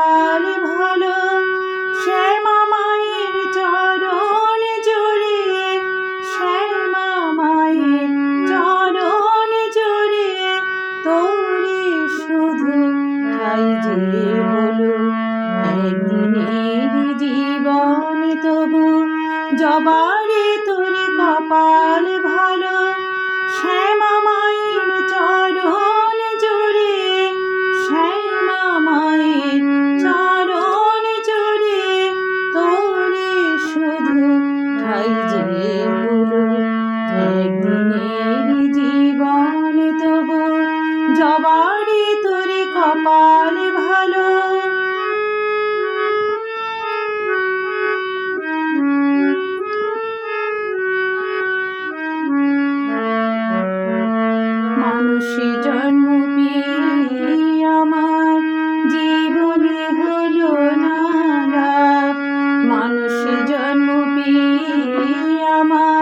কপাল ভালো। শ্যামা মায়ের চরণ জোরে শ্যামা মায়ের চরণ জোরে তোরে শুধু তাই যে হলো একদিনের জীবন তবু জবা সবারই তোরে কপাল ভালো মানুষে জন্ম আমার জীবনে হলো না মানুষে Priyama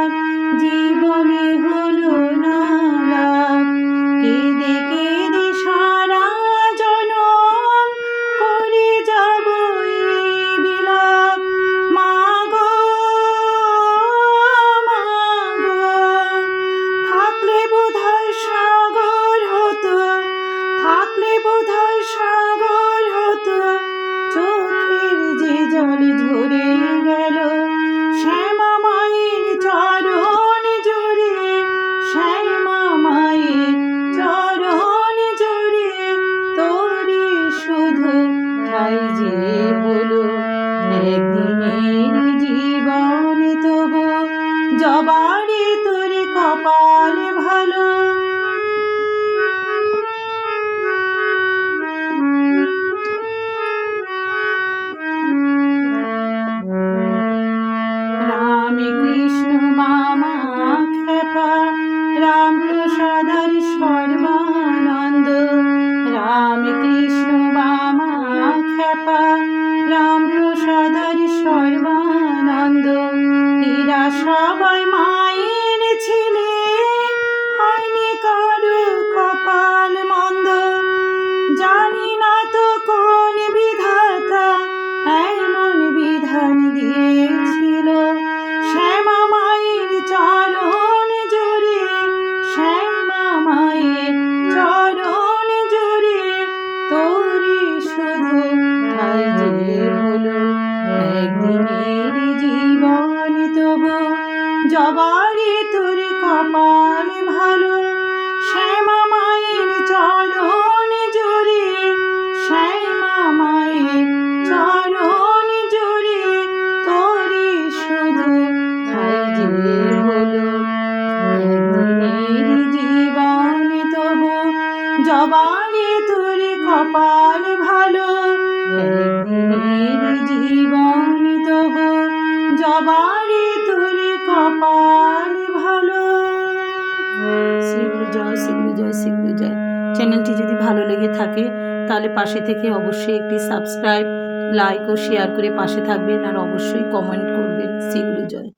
তাই যে বলো একদিনের জীবন তবু জবারে তোর কপাল ভালো। প্রেমের জীবন তবু জবারে তোর কপাল ভালো। শ্যামা মায়ের চরণ জুড়ে, শ্যামা মায়ের চরণ জুড়ে তোরে শুধু হলো। জীবন তবু জবারে তোর কপাল ভালো। শ্রীগুরু জয় শ্রীগুরু জয় শ্রীগুরু জয়। চ্যানেলটি যদি ভালো লেগে থাকে, তাহলে পাশে থেকে অবশ্যই একটি সাবস্ক্রাইব, লাইক ও শেয়ার করে পাশে থাকবেন আর অবশ্যই কমেন্ট করবেন শিখলে জয়।